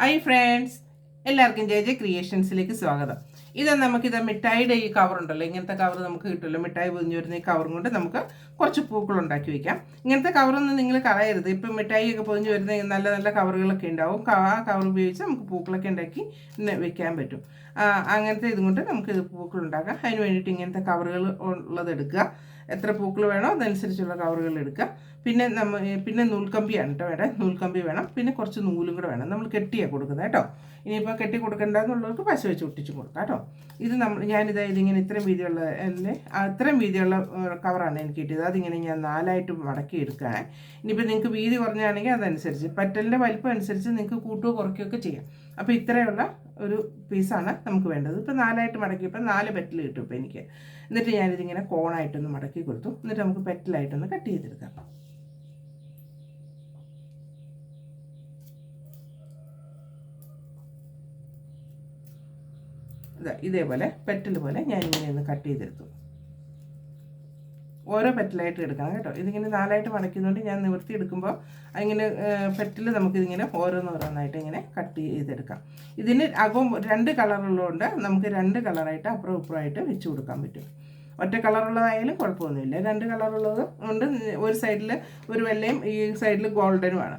Hi friends എല്ലാവർക്കും J J ക്രിയേഷൻസിലേക്ക് സ്വാഗതം. ഇത് നമുക്കിത് മിഠായിയുടെ ഈ കവർ ഉണ്ടല്ലോ. ഇങ്ങനത്തെ കവർ നമുക്ക് കിട്ടുമല്ലോ. മിഠായി പൊതിഞ്ഞു വരുന്ന ഈ കവറും കൊണ്ട് നമുക്ക് കുറച്ച് പൂക്കൾ ഉണ്ടാക്കി വെക്കാം. ഇങ്ങനത്തെ കവറൊന്നും നിങ്ങൾ കളയരുത്. ഇപ്പം മിഠായിയൊക്കെ പൊതിഞ്ഞു വരുന്ന നല്ല നല്ല കവറുകളൊക്കെ ഉണ്ടാവും. ആ കവർ ഉപയോഗിച്ച് നമുക്ക് പൂക്കളൊക്കെ ഉണ്ടാക്കി വെക്കാൻ പറ്റും. അങ്ങനത്തെ ഇതും കൊണ്ട് നമുക്ക് പൂക്കൾ ഉണ്ടാക്കാം. അതിന് വേണ്ടിയിട്ട് ഇങ്ങനത്തെ കവറുകൾ ഉള്ളത് എടുക്കുക. എത്ര പൂക്കൾ വേണോ അതനുസരിച്ചുള്ള കവറുകൾ എടുക്കുക. പിന്നെ നമ്മൾ പിന്നെ നൂൽക്കമ്പിയാണ് കേട്ടോ വേണം നൂൽക്കമ്പി വേണം. പിന്നെ കുറച്ച് നൂലും കൂടെ വേണം. നമ്മൾ കെട്ടിയാണ് കൊടുക്കുന്നത് കേട്ടോ. ഇനിയിപ്പോൾ കെട്ടി കൊടുക്കേണ്ടതെന്നുള്ളവർക്ക് പശ വെച്ച് ഒട്ടിച്ച് കൊടുക്കാം കേട്ടോ ഇത് നമ്മൾ ഞാനിത് ഇതിങ്ങനെ ഇത്രയും വീതിയുള്ള അല്ലേ അത്രയും വീതിയുള്ള കവറാണ് എനിക്ക് കിട്ടിയത്. അതിങ്ങനെ ഞാൻ നാലായിട്ട് മടക്കി എടുക്കുകയാണ്. ഇനിയിപ്പോൾ നിങ്ങൾക്ക് വീതി കുറഞ്ഞാണെങ്കിൽ അതനുസരിച്ച് പറ്റലിന്റെ വലിപ്പം അനുസരിച്ച് നിങ്ങൾക്ക് കൂട്ടുകയോ കുറയ്ക്കുകയൊക്കെ ചെയ്യാം. അപ്പോൾ ഇത്രയുള്ള ഒരു പീസാണ് നമുക്ക് വേണ്ടത്. ഇപ്പോൾ നാലായിട്ട് മടക്കിയപ്പോൾ നാല് പെറ്റൽ കിട്ടും ഇപ്പോൾ എനിക്ക്. എന്നിട്ട് ഞാനിതിങ്ങനെ കോണായിട്ടൊന്ന് മടക്കി കൊടുത്തു. എന്നിട്ട് നമുക്ക് പെറ്റലായിട്ടൊന്ന് കട്ട് ചെയ്തെടുക്കാം. ഇതാ ഇതേപോലെ പെറ്റൽ പോലെ ഞാൻ ഇങ്ങനെ ഒന്ന് കട്ട് ചെയ്തെടുത്തു. ഓരോ പെറ്റലായിട്ട് എടുക്കണം കേട്ടോ. ഇതിങ്ങനെ നാലായിട്ട് മടക്കുന്നതുകൊണ്ട് ഞാൻ നിവർത്തി എടുക്കുമ്പോൾ ഇങ്ങനെ പെറ്റിൽ നമുക്കിതിങ്ങനെ ഓരോന്നോരോന്നായിട്ട് ഇങ്ങനെ കട്ട് ചെയ്തെടുക്കാം. ഇതിന് അകവും രണ്ട് കളറുള്ളതുകൊണ്ട് നമുക്ക് രണ്ട് കളറായിട്ട് അപ്പുറം ഇപ്പുറമായിട്ട് വെച്ച് കൊടുക്കാൻ പറ്റും. ഒറ്റ കളറുള്ളതായാലും കുഴപ്പമൊന്നുമില്ല. രണ്ട് കളറുള്ളത് കൊണ്ട് ഒരു സൈഡിൽ ഒരു വെള്ളയും ഈ സൈഡിൽ ഗോൾഡനുമാണ്.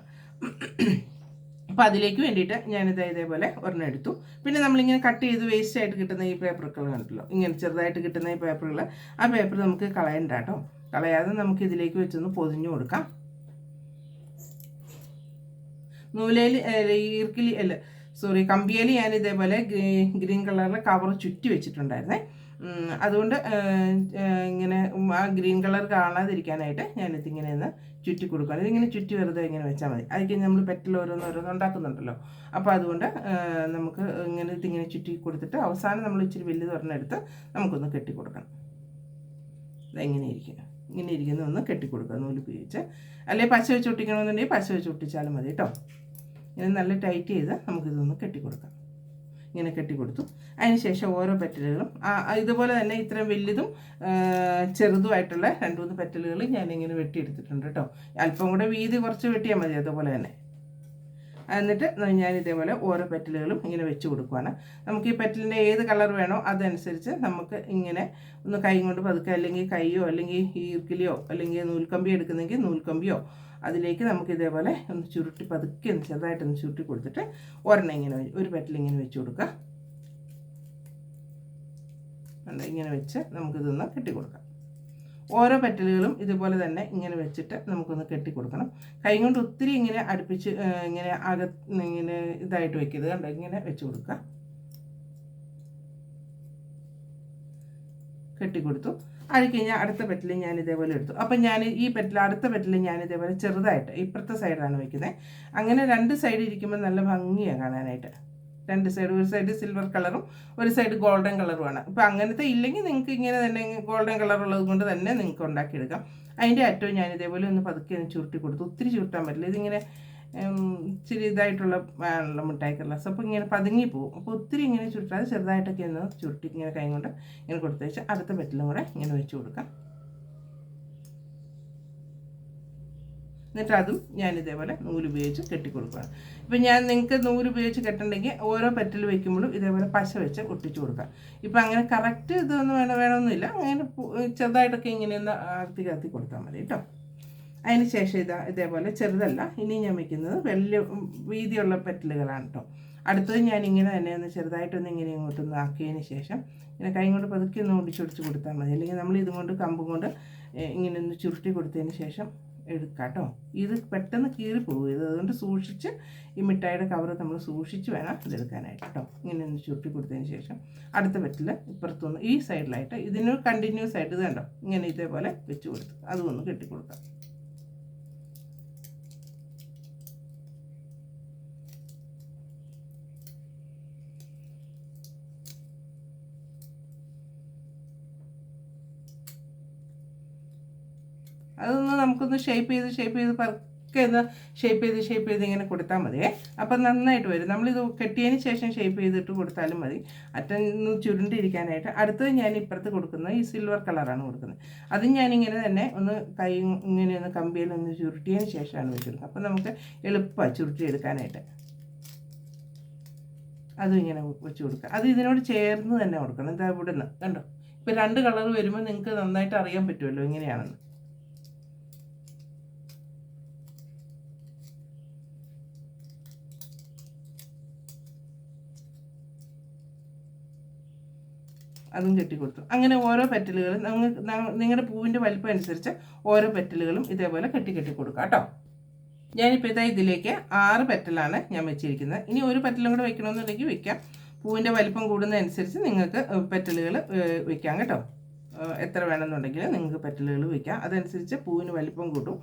അപ്പോൾ അതിലേക്ക് വേണ്ടിയിട്ട് ഞാനിത് ഇതേപോലെ ഒരെണ്ണം എടുത്തു. പിന്നെ നമ്മളിങ്ങനെ കട്ട് ചെയ്ത് വേസ്റ്റ് ആയിട്ട് കിട്ടുന്ന ഈ പേപ്പറുകൾ കണ്ടല്ലോ ഇങ്ങനെ ചെറുതായിട്ട് കിട്ടുന്ന ഈ പേപ്പറുകൾ ആ പേപ്പർ നമുക്ക് കളയണ്ട കേട്ടോ കളയാതെ നമുക്ക് ഇതിലേക്ക് വെച്ചൊന്ന് പൊതിഞ്ഞു കൊടുക്കാം. നൂലയിൽ ഈർക്കിലി അല്ല സോറി കമ്പിയേലി ഞാൻ ഇതേപോലെ ഗ്രീൻ കളറിൽ കവർ ചുറ്റി വെച്ചിട്ടുണ്ടായിരുന്നേ. അതുകൊണ്ട് ഇങ്ങനെ ആ ഗ്രീൻ കളർ കാണാതിരിക്കാനായിട്ട് ഞാനിതിങ്ങനെ ഒന്ന് ചുറ്റി കൊടുക്കുകയാണ്. ഇതിങ്ങനെ ചുറ്റി വെറുതെ ഇങ്ങനെ വെച്ചാൽ മതി. അതിലേക്ക് നമ്മൾ പെറ്റൽ ഓരോന്ന് ഓരോന്ന് ഉണ്ടാക്കുന്നുണ്ടല്ലോ. അപ്പോൾ അതുകൊണ്ട് നമുക്ക് ഇങ്ങനെ ഇതിങ്ങനെ ചുറ്റി കൊടുത്തിട്ട് അവസാനം നമ്മൾ ഇച്ചിരി വലിയ തുറന്നെടുത്ത് നമുക്കൊന്ന് കെട്ടി കൊടുക്കണം. ഇതെങ്ങനെ ഇരിക്കും ഇങ്ങനെ ഇരിക്കുന്ന ഒന്ന് കെട്ടിക്കൊടുക്കുക നൂൽ ഉപയോഗിച്ച് അല്ലെങ്കിൽ പശ വെച്ച് ഒട്ടിക്കണമെന്നുണ്ടെങ്കിൽ പശ വെച്ച് ഒട്ടിച്ചാലും മതി കേട്ടോ. ഇങ്ങനെ നല്ല ടൈറ്റ് ചെയ്ത് നമുക്കിതൊന്ന് കെട്ടിക്കൊടുക്കാം ഇങ്ങനെ കെട്ടിക്കൊടുത്തു അതിന് ശേഷം ഓരോ പെറ്റലുകളും. ഇതുപോലെ തന്നെ ഇത്രയും വലുതും ചെറുതുമായിട്ടുള്ള രണ്ട് മൂന്ന് പെറ്റലുകൾ ഞാനിങ്ങനെ വെട്ടിയെടുത്തിട്ടുണ്ട് കേട്ടോ. അല്പം കൂടെ വീതി കുറച്ച് വെട്ടിയാൽ മതി അതുപോലെ തന്നെ. എന്നിട്ട് ഞാൻ ഇതേപോലെ ഓരോ പെറ്റലുകളും ഇങ്ങനെ വെച്ച് കൊടുക്കുവാണ്. നമുക്ക് ഈ പെറ്റലിന്റെ ഏത് കളർ വേണോ അതനുസരിച്ച് നമുക്ക് ഇങ്ങനെ ഒന്ന് കൈ കൊണ്ട് പതുക്കെ അല്ലെങ്കിൽ കൈയോ അല്ലെങ്കിൽ ഈർക്കിലിയോ അല്ലെങ്കിൽ നൂൽക്കമ്പി എടുക്കുന്നെങ്കിൽ നൂൽക്കമ്പിയോ അതിലേക്ക് നമുക്ക് ഇതേപോലെ ഒന്ന് ചുരുട്ടി പതുക്കെ ഒന്ന് ചെറുതായിട്ടൊന്ന് ചുരുട്ടി കൊടുത്തിട്ട് ഒരെണ്ണം ഇങ്ങനെ ഒരു പെറ്റൽ ഇങ്ങനെ വെച്ച് കൊടുക്കുക. കണ്ടോ? ഇങ്ങനെ വെച്ച് നമുക്കിതൊന്ന് കെട്ടി കൊടുക്കാം ഓരോ പെറ്റലുകളും ഇതുപോലെ തന്നെ ഇങ്ങനെ വെച്ചിട്ട് നമുക്കൊന്ന് കെട്ടി കൊടുക്കണം കൈ കൊണ്ട് ഒത്തിരി ഇങ്ങനെ അടുപ്പിച്ച് ഇങ്ങനെ അക ഇങ്ങനെ ഇതായിട്ട് വെക്കരുത് കണ്ട? ഇങ്ങനെ വെച്ച് കൊടുക്കുക. കെട്ടിക്കൊടുത്തു. അത് കഴിഞ്ഞാൽ അടുത്ത പെറ്റിൽ ഞാൻ ഇതേപോലെ എടുത്തു. അപ്പം ഞാൻ ഈ പെറ്റിൽ അടുത്ത പെറ്റിൽ ഞാൻ ഇതേപോലെ ചെറുതായിട്ട് ഇപ്പുറത്തെ സൈഡാണ് വയ്ക്കുന്നത് അങ്ങനെ രണ്ട് സൈഡ് ഇരിക്കുമ്പോൾ നല്ല ഭംഗിയാണ് കാണാനായിട്ട്. രണ്ട് സൈഡ് ഒരു സൈഡ് സിൽവർ കളറും ഒരു സൈഡ് ഗോൾഡൻ കളറുമാണ് അപ്പോൾ അങ്ങനത്തെ ഇല്ലെങ്കിൽ നിങ്ങൾക്ക് ഇങ്ങനെ തന്നെ ഗോൾഡൻ കളർ ഉള്ളത് കൊണ്ട് തന്നെ നിങ്ങൾക്ക് ഉണ്ടാക്കിയെടുക്കാം. അതിന്റെ അറ്റവും ഞാൻ ഇതേപോലെ ഒന്ന് പതുക്കെ ഒന്ന് ചുരുട്ടി കൊടുത്തു. ഒത്തിരി ചുരുട്ടാൻ പറ്റില്ല. ഇതിങ്ങനെ ഇച്ചിരി ഇതായിട്ടുള്ള ആണല്ലോ മിഠായി കളർസ് അപ്പോൾ ഇങ്ങനെ പതുങ്ങി പോകും. അപ്പോൾ ഒത്തിരി ഇങ്ങനെ ചുരുട്ടാതെ ചെറുതായിട്ടൊക്കെ ഒന്ന് ചുരുട്ടി ഇങ്ങനെ കൈ കൊണ്ട് ഇങ്ങനെ കൊടുത്തു വെച്ചാൽ അടുത്ത പെറ്റിലും കൂടെ ഇങ്ങനെ വെച്ച് കൊടുക്കാം. എന്നിട്ട് അതും ഞാൻ ഇതേപോലെ നൂൽ ഉപയോഗിച്ച് കെട്ടിക്കൊടുക്കുകയാണ്. ഇപ്പം ഞാൻ നിങ്ങൾക്ക് നൂൽ ഉപയോഗിച്ച് കെട്ടണമെങ്കിൽ ഓരോ പെറ്റൽ വെക്കുമ്പോഴും ഇതേപോലെ പശ വെച്ച് ഒട്ടിച്ചു കൊടുക്കാം ഇപ്പം അങ്ങനെ കറക്റ്റ് ഇതൊന്നും വേണം വേണമെന്നില്ല അങ്ങനെ ചെറുതായിട്ടൊക്കെ ഇങ്ങനെയൊന്ന് ആർത്തി കത്തി കൊടുത്താൽ മതി കേട്ടോ. അതിന് ശേഷം ഇതാ ഇതേപോലെ ചെറുതല്ല ഇനി ഞാൻ വെക്കുന്നത് വലിയ വീതിയുള്ള പെറ്റലുകളാണ് കേട്ടോ. അടുത്തത് ഞാൻ ഇങ്ങനെ തന്നെ ഒന്ന് ചെറുതായിട്ടൊന്ന് ഇങ്ങനെ ഇങ്ങോട്ടൊന്ന് ആക്കിയതിന് ശേഷം ഇങ്ങനെ കൈ കൊണ്ട് പതുക്കി ഒന്ന് ഒടിച്ചൊടിച്ച് കൊടുത്താൽ മതി. അല്ലെങ്കിൽ നമ്മൾ ഇതുകൊണ്ട് കമ്പും കൊണ്ട് ഇങ്ങനെ ഒന്ന് ചുരുട്ടി കൊടുത്തതിന് ശേഷം എടുക്കാം കേട്ടോ. ഇത് പെട്ടെന്ന് കീറി പോകരുത് അതുകൊണ്ട് സൂക്ഷിച്ച് ഈ മിഠായിയുടെ കവർ നമ്മൾ സൂക്ഷിച്ച് വേണം ഇതെടുക്കാനായിട്ട് കേട്ടോ. ഇങ്ങനെ ഒന്ന് ചുരുട്ടി കൊടുത്തതിന് ശേഷം അടുത്ത പെറ്റിൽ ഇപ്പുറത്തുനിന്ന് ഈ സൈഡിലായിട്ട് ഇതിനൊരു കണ്ടിന്യൂസ് ആയിട്ട് ഇത് കണ്ടോ? ഇങ്ങനെ ഇതേപോലെ വെച്ച് കൊടുത്തു അതും ഒന്ന് കെട്ടിക്കൊടുക്കാം. അതൊന്ന് നമുക്കൊന്ന് ഷേപ്പ് ചെയ്ത് ഷേപ്പ് ചെയ്ത് പതുക്കെ ഒന്ന് ഷേപ്പ് ചെയ്ത് ഷേപ്പ് ചെയ്ത് ഇങ്ങനെ കൊടുത്താൽ മതിയേ അപ്പം നന്നായിട്ട് വരും. നമ്മളിത് കെട്ടിയതിന് ശേഷം ഷേപ്പ് ചെയ്തിട്ട് കൊടുത്താലും മതി. അറ്റൊന്ന് ചുരുണ്ടിരിക്കാനായിട്ട്. അടുത്തത് ഞാൻ ഇപ്പുറത്ത് കൊടുക്കുന്നത് ഈ സിൽവർ കളറാണ് കൊടുക്കുന്നത്. അതും ഞാനിങ്ങനെ തന്നെ ഒന്ന് കൈ ഇങ്ങനെ ഒന്ന് കമ്പിയിൽ ഒന്ന് ചുരുട്ടിയതിന് ശേഷമാണ് വെച്ചിരുന്നത്. അപ്പം നമുക്ക് എളുപ്പമാണ് ചുരുട്ടിയെടുക്കാനായിട്ട് അതും ഇങ്ങനെ വെച്ച് കൊടുക്കുക. അത് ഇതിനോട് ചേർന്ന് തന്നെ കൊടുക്കണം. ഇതാ ഇവിടുന്ന്. കണ്ടോ? ഇപ്പോൾ രണ്ട് കളർ വരുമ്പോൾ നിങ്ങൾക്ക് നന്നായിട്ട് അറിയാൻ പറ്റുമല്ലോ എങ്ങനെയാണെന്ന് അതും കെട്ടി കൊടുത്തു അങ്ങനെ ഓരോ പെറ്റലുകളും നിങ്ങളുടെ പൂവിന്റെ വലിപ്പം അനുസരിച്ച് ഓരോ പെറ്റലുകളും ഇതേപോലെ കെട്ടി കെട്ടി കൊടുക്കുക കേട്ടോ. ഞാനിപ്പോൾ ഇതാ ഇതിലേക്ക് ആറ് പെറ്റലാണ് ഞാൻ വെച്ചിരിക്കുന്നത്. ഇനി ഒരു പെറ്റലും കൂടെ വെക്കണമെന്നുണ്ടെങ്കിൽ വെക്കാം. പൂവിന്റെ വലിപ്പം കൂടുന്നതനുസരിച്ച് നിങ്ങൾക്ക് പെറ്റലുകൾ വെക്കാം കേട്ടോ. എത്ര വേണമെന്നുണ്ടെങ്കിൽ നിങ്ങൾക്ക് പെറ്റലുകൾ വെക്കാം. അതനുസരിച്ച് പൂവിന് വലിപ്പം കൂട്ടും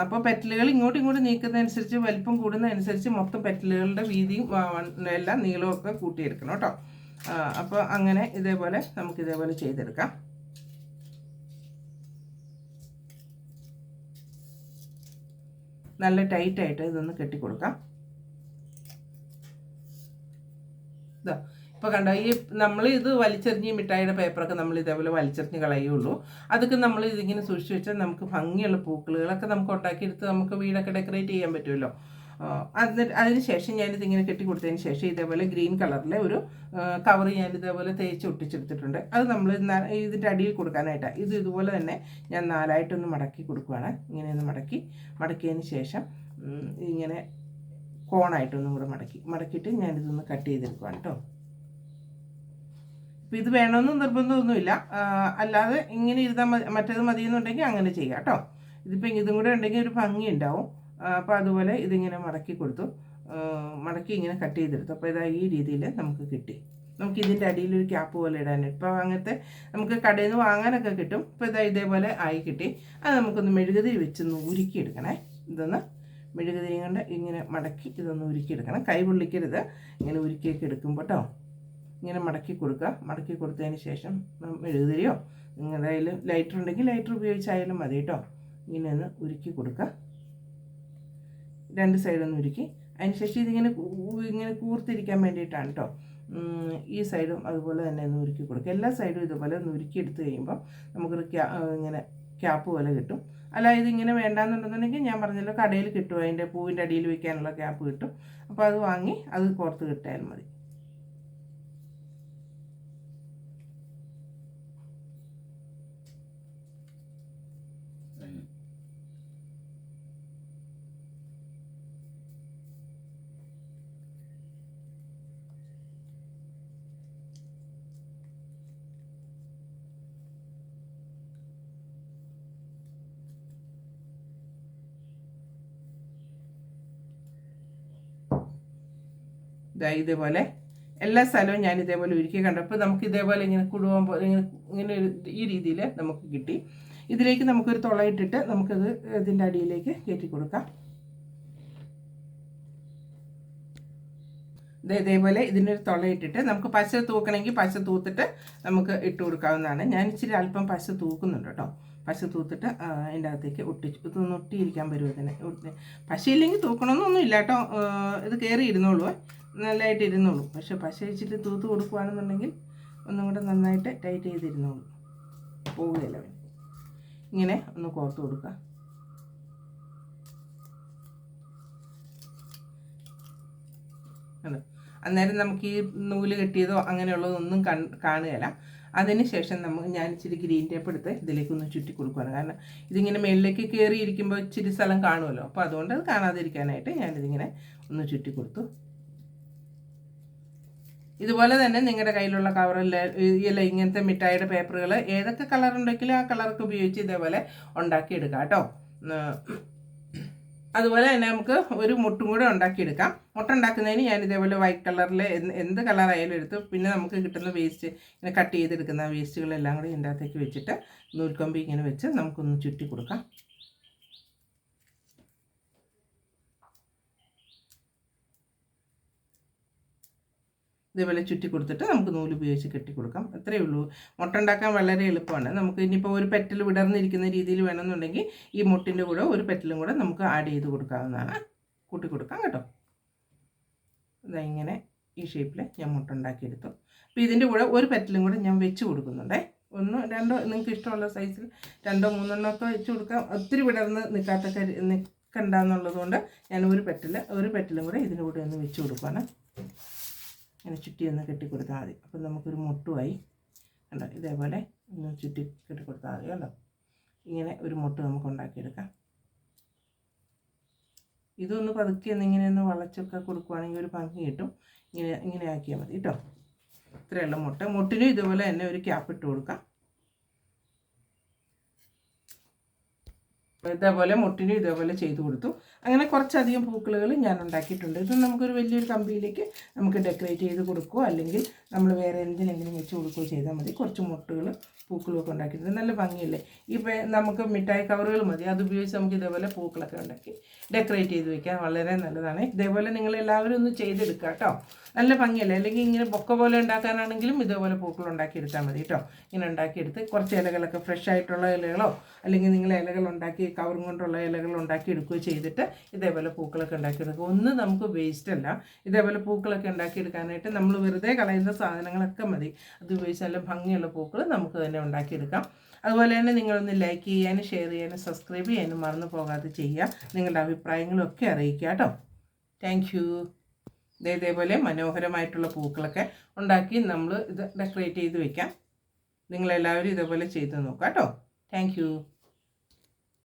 അപ്പോൾ പെറ്റലുകൾ ഇങ്ങോട്ടും ഇങ്ങോട്ടും നീക്കുന്നതനുസരിച്ച് വലിപ്പം കൂടുന്നതനുസരിച്ച് മൊത്തം പെറ്റലുകളുടെ വീതിയും എല്ലാം നീളമൊക്കെ കൂട്ടിയെടുക്കണം കേട്ടോ. അപ്പോൾ അങ്ങനെ ഇതേപോലെ നമുക്ക് ഇതേപോലെ ചെയ്തെടുക്കാം. നല്ല ടൈറ്റായിട്ട് ഇതൊന്ന് കെട്ടിക്കൊടുക്കാം. ഇതാ ഇപ്പോൾ കണ്ടോ ഈ നമ്മൾ ഇത് വലിച്ചെറിഞ്ഞ് മിഠായിയുടെ പേപ്പറൊക്കെ നമ്മൾ ഇതേപോലെ വലിച്ചെറിഞ്ഞ് കളയുള്ളൂ. അതൊക്കെ നമ്മൾ ഇതിങ്ങനെ സൂക്ഷിച്ച് വെച്ചാൽ നമുക്ക് ഭംഗിയുള്ള പൂക്കളുകളൊക്കെ നമുക്ക് ഉണ്ടാക്കിയെടുത്ത് നമുക്ക് വീടൊക്കെ ഡെക്കറേറ്റ് ചെയ്യാൻ പറ്റുമല്ലോ. അതിന് ശേഷം ഞാനിത് ഇങ്ങനെ കെട്ടി കൊടുത്തതിന് ശേഷം ഇതേപോലെ ഗ്രീൻ കളറിലെ ഒരു കവർ ഞാൻ ഇതേപോലെ തേച്ച് ഒട്ടിച്ചെടുത്തിട്ടുണ്ട്. അത് നമ്മൾ ഇതിന്റെ അടിയിൽ കൊടുക്കാനായിട്ടാണ് ഇത് ഇതുപോലെ തന്നെ ഞാൻ നാലായിട്ടൊന്ന് മടക്കി കൊടുക്കുകയാണ് ഇങ്ങനെ ഒന്ന് മടക്കി മടക്കിയതിന് ശേഷം ഇങ്ങനെ കോണായിട്ടൊന്നും കൂടെ മടക്കി മടക്കിയിട്ട് ഞാനിതൊന്ന് കട്ട് ചെയ്തെടുക്കുകയാണ് കേട്ടോ അപ്പം ഇത് വേണമെന്ന് നിർബന്ധമൊന്നുമില്ല. അല്ലാതെ ഇങ്ങനെ ഇരുന്നാൽ മറ്റേത് മതിയെന്നുണ്ടെങ്കിൽ അങ്ങനെ ചെയ്യാം കേട്ടോ ഇതിപ്പോൾ ഇതും കൂടെ ഉണ്ടെങ്കിൽ ഒരു ഭംഗി ഉണ്ടാവും അപ്പോൾ അതുപോലെ ഇതിങ്ങനെ മടക്കി കൊടുത്തു. മടക്കി ഇങ്ങനെ കട്ട് ചെയ്തെടുത്തു. അപ്പോൾ ഇതാ ഈ രീതിയിൽ നമുക്ക് കിട്ടി. നമുക്ക് ഇതിന്റെ അടിയിൽ ഒരു ക്യാപ്പ് പോലെ ഇടാനായിട്ട് ഇപ്പോൾ അങ്ങനത്തെ നമുക്ക് കടയിൽ നിന്ന് വാങ്ങാനൊക്കെ കിട്ടും. ഇപ്പോൾ ഇതാ ഇതേപോലെ ആയി കിട്ടി. അത് നമുക്കൊന്ന് മെഴുകുതിരി വെച്ചൊന്ന് ഉരുക്കി എടുക്കണേ ഇതൊന്ന് മെഴുകുതിരി കൊണ്ട് ഇങ്ങനെ മടക്കി ഇതൊന്ന് ഉരുക്കിയെടുക്കണം. കൈ പൊള്ളിക്കരുത്. ഇങ്ങനെ ഉരുക്കിയൊക്കെ എടുക്കുമ്പോൾ കേട്ടോ ഇങ്ങനെ മടക്കി കൊടുക്കുക. മടക്കി കൊടുത്തതിന് ശേഷം മെഴുകുതിരിയോ? നിങ്ങളുടെ കയ്യിൽ ലൈറ്റർ ഉണ്ടെങ്കിൽ ലൈറ്റർ ഉപയോഗിച്ചായാലും മതി കേട്ടോ ഇങ്ങനെ ഒന്ന് ഉരുക്കി കൊടുക്കുക. രണ്ട് സൈഡൊന്നും ഉരുക്കി. അതിന് ശേഷം ഇതിങ്ങനെ ഇങ്ങനെ കൂർത്തിരിക്കാൻ വേണ്ടിയിട്ടാണ് കേട്ടോ ഈ സൈഡും അതുപോലെ തന്നെ ഒന്ന് ഉരുക്കി കൊടുക്കുക. എല്ലാ സൈഡും ഇതുപോലെ ഒന്ന് ഉരുക്കി എടുത്തു കഴിയുമ്പോൾ നമുക്കൊരു ഇങ്ങനെ ക്യാപ്പ് പോലെ കിട്ടും. അല്ല ഇതിങ്ങനെ വേണ്ടാന്നുണ്ടെന്നുണ്ടെങ്കിൽ ഞാൻ പറഞ്ഞല്ലോ കടയിൽ കിട്ടും. അതിന്റെ പൂവിന്റെ അടിയിൽ വയ്ക്കാനുള്ള ക്യാപ്പ് കിട്ടും. അപ്പോൾ അത് വാങ്ങി അത് പുറത്ത് കിട്ടിയാൽ മതി. ഇതാ ഇതേപോലെ എല്ലാ സ്ഥലവും ഞാൻ ഇതേപോലെ ഒരുക്കി കണ്ടപ്പോൾ നമുക്ക് ഇതേപോലെ ഇങ്ങനെ കുടുവാൻ പോലെ ഇങ്ങനെ ഇങ്ങനെ ഈ രീതിയിൽ നമുക്ക് കിട്ടി. ഇതിലേക്ക് നമുക്കൊരു തുളയിട്ടിട്ട് നമുക്കത് ഇതിന്റെ അടിയിലേക്ക് കയറ്റി കൊടുക്കാം. ഇത് ഇതേപോലെ ഇതിനൊരു തുളയിട്ടിട്ട് നമുക്ക് പശ തൂക്കണമെങ്കിൽ പശ തൂത്തിട്ട് നമുക്ക് ഇട്ട് കൊടുക്കാവുന്നതാണ്. ഞാൻ ഇച്ചിരി അല്പം പശ തൂക്കുന്നുണ്ട് കേട്ടോ. പശ തൂത്തിട്ട് അതിന്റെ അകത്തേക്ക് ഒട്ടിച്ചു ഇതൊന്ന് ഒട്ടിയിരിക്കാൻ പറ്റും ഇതിന്? പശയില്ലെങ്കിൽ തൂക്കണമെന്നൊന്നും ഇല്ല കേട്ടോ ഇത് കയറി ഇരുന്നോളൂ നല്ലതായിട്ട് ഇരുന്നോളൂ പക്ഷെ പശ വെച്ചിട്ട് തൂത്ത് കൊടുക്കുകയാണെന്നുണ്ടെങ്കിൽ ഒന്നും കൂടെ നന്നായിട്ട് ടൈറ്റ് ചെയ്തിരുന്നോളൂ. പോവുകയില്ല ഇങ്ങനെ ഒന്ന് കോർത്ത് കൊടുക്കുക അന്നേരം നമുക്ക് ഈ നൂൽ കെട്ടിയതോ അങ്ങനെയുള്ളതൊന്നും കാണുകയില്ല. അതിന് ശേഷം നമ്മൾ ഞാൻ ഇച്ചിരി ഗ്രീൻ ടേപ്പ് എടുത്ത് ഇതിലേക്കൊന്ന് ചുറ്റി കൊടുക്കുകയാണ് കാരണം ഇതിങ്ങനെ മേളിലേക്ക് കയറിയിരിക്കുമ്പോൾ ഇച്ചിരി സ്ഥലം കാണുമല്ലോ അപ്പോൾ അതുകൊണ്ട് അത് കാണാതിരിക്കാനായിട്ട് ഞാനിതിങ്ങനെ ഒന്ന് ചുറ്റി കൊടുത്തു. ഇതുപോലെ തന്നെ നിങ്ങളുടെ കയ്യിലുള്ള കവറിൽ ഇല്ല ഇങ്ങനത്തെ മിഠായിയുടെ പേപ്പറുകൾ ഏതൊക്കെ കളർ ഉണ്ടെങ്കിലും ആ കളറൊക്കെ ഉപയോഗിച്ച് ഇതേപോലെ ഉണ്ടാക്കിയെടുക്കാം കേട്ടോ. അതുപോലെ തന്നെ നമുക്ക് ഒരു മുട്ടും കൂടെ ഉണ്ടാക്കിയെടുക്കാം. മുട്ട ഉണ്ടാക്കുന്നതിന് ഞാൻ ഇതേപോലെ വൈറ്റ് കളറിൽ എന്ത് കളറായാലും എടുത്ത് പിന്നെ നമുക്ക് കിട്ടുന്ന വേസ്റ്റ് ഇങ്ങനെ കട്ട് ചെയ്തെടുക്കുന്ന വേസ്റ്റുകളെല്ലാം കൂടി ഇതിന്റെ അകത്തേക്ക് വെച്ചിട്ട് നൂൽക്കൊമ്പി ഇങ്ങനെ വെച്ച് നമുക്കൊന്ന് ചുറ്റി കൊടുക്കാം. ഇതേപോലെ ചുറ്റി കൊടുത്തിട്ട് നമുക്ക് നൂൽ ഉപയോഗിച്ച് കെട്ടി കൊടുക്കാം അത്രയേ ഉള്ളൂ. മുട്ട ഉണ്ടാക്കാൻ വളരെ എളുപ്പമാണ്. നമുക്ക് ഇനിയിപ്പോൾ ഒരു പെറ്റൽ വിടർന്നിരിക്കുന്ന രീതിയിൽ വേണമെന്നുണ്ടെങ്കിൽ ഈ മുട്ടിന്റെ കൂടെ ഒരു പെറ്റലും കൂടെ നമുക്ക് ആഡ് ചെയ്ത് കൊടുക്കാവുന്നതാണ്. കൂട്ടി കൊടുക്കാം കേട്ടോ. ഇതാ ഇങ്ങനെ ഈ ഷേപ്പിൽ ഞാൻ മുട്ട ഉണ്ടാക്കിയെടുത്തു. അപ്പോൾ ഇതിന്റെ കൂടെ ഒരു പെറ്റലും കൂടെ ഞാൻ വെച്ച് കൊടുക്കുന്നുണ്ടേ. ഒന്ന് രണ്ടോ നിങ്ങൾക്ക് ഇഷ്ടമുള്ള സൈസിൽ രണ്ടോ മൂന്നെണ്ണോ ഒക്കെ വെച്ച് കൊടുക്കാം. ഒത്തിരി വിടർന്ന് നിൽക്കാത്ത നിൽക്കണ്ടെന്നുള്ളത് കൊണ്ട് ഞാൻ ഒരു പെറ്റൽ ഒരു പെറ്റലും കൂടെ ഇതിന്റെ കൂടെ ഒന്ന് വെച്ച് കൊടുക്കുകയാണ് ഇങ്ങനെ ചുറ്റി ഒന്ന് കെട്ടിക്കൊടുത്താൽ മതി. അപ്പം നമുക്കൊരു മുട്ടുമായി കണ്ടോ? ഇതേപോലെ ഒന്ന് ചുറ്റി കെട്ടിക്കൊടുത്താൽ മതി കണ്ടോ? ഇങ്ങനെ ഒരു മുട്ട് നമുക്ക് ഉണ്ടാക്കിയെടുക്കാം. ഇതൊന്ന് പതുക്കെ ഒന്ന് ഇങ്ങനെ ഒന്ന് വളച്ചൊക്കെ കൊടുക്കുവാണെങ്കിൽ ഒരു ഭംഗി കിട്ടും. ഇങ്ങനെ ഇങ്ങനെ ആക്കിയാൽ മതി കേട്ടോ. ഇത്രയുള്ള മുട്ട. മുട്ടിനും ഇതുപോലെ തന്നെ ഒരു ക്യാപ്പ് ഇട്ട് കൊടുക്കാം. ഇതേപോലെ മുട്ടിനും ഇതേപോലെ ചെയ്തു കൊടുത്തു. അങ്ങനെ കുറച്ചധികം പൂക്കളുകൾ ഞാൻ ഉണ്ടാക്കിയിട്ടുണ്ട്. ഇത് നമുക്കൊരു വലിയൊരു കമ്പിയിലേക്ക് നമുക്ക് ഡെക്കറേറ്റ് ചെയ്ത് കൊടുക്കുകയോ അല്ലെങ്കിൽ നമ്മൾ വേറെ എന്തിനെങ്കിലും വെച്ച് കൊടുക്കുകയോ ചെയ്താൽ മതി. കുറച്ച് മുട്ടുകൾ പൂക്കളും ഒക്കെ ഉണ്ടാക്കിയിട്ടുണ്ട് നല്ല ഭംഗിയല്ലേ? ഇപ്പോൾ നമുക്ക് മിഠായി കവറുകൾ മതി. അത് ഉപയോഗിച്ച് നമുക്ക് ഇതേപോലെ പൂക്കളൊക്കെ ഉണ്ടാക്കി ഡെക്കറേറ്റ് ചെയ്ത് വെക്കാം. വളരെ നല്ലതാണ്. ഇതേപോലെ നിങ്ങൾ എല്ലാവരും ഒന്ന് ചെയ്തെടുക്കുക കേട്ടോ. നല്ല ഭംഗിയല്ലേ? അല്ലെങ്കിൽ ഇങ്ങനെ ബൊക്ക പോലെ ഉണ്ടാക്കാനാണെങ്കിലും ഇതേപോലെ പൂക്കൾ ഉണ്ടാക്കിയെടുത്താൽ മതി കേട്ടോ. ഇങ്ങനെ ഉണ്ടാക്കിയെടുത്ത് കുറച്ച് ഇലകളൊക്കെ ഫ്രഷ് ആയിട്ടുള്ള ഇലകളോ അല്ലെങ്കിൽ നിങ്ങൾ ഇലകൾ ഉണ്ടാക്കി കവറും കൊണ്ടുള്ള ഇലകൾ ഉണ്ടാക്കി എടുക്കുകയോ ചെയ്തിട്ട് ഇതേപോലെ പൂക്കളൊക്കെ ഉണ്ടാക്കിയെടുക്കുക ഒന്ന് നമുക്ക് വേസ്റ്റ് അല്ല. ഇതേപോലെ പൂക്കളൊക്കെ ഉണ്ടാക്കിയെടുക്കാനായിട്ട് നമ്മൾ വെറുതെ കളയുന്ന സാധനങ്ങളൊക്കെ മതി. അത് ഉപയോഗിച്ച് നല്ല ഭംഗിയുള്ള പൂക്കൾ നമുക്ക് തന്നെ ഉണ്ടാക്കിയെടുക്കാം. അതുപോലെ തന്നെ നിങ്ങളൊന്ന് ലൈക്ക് ചെയ്യാനും ഷെയർ ചെയ്യാനും സബ്സ്ക്രൈബ് ചെയ്യാനും മറന്നു പോകാതെ ചെയ്യുക. നിങ്ങളുടെ അഭിപ്രായങ്ങളൊക്കെ അറിയിക്കുക കേട്ടോ. താങ്ക് യു ഇതേപോലെ മനോഹരമായിട്ടുള്ള പൂക്കളൊക്കെ ഉണ്ടാക്കി നമ്മൾ ഇത് ഡെക്കറേറ്റ് ചെയ്ത് വെക്കാം. നിങ്ങളെല്ലാവരും ഇതേപോലെ ചെയ്ത് നോക്കാം കേട്ടോ. താങ്ക്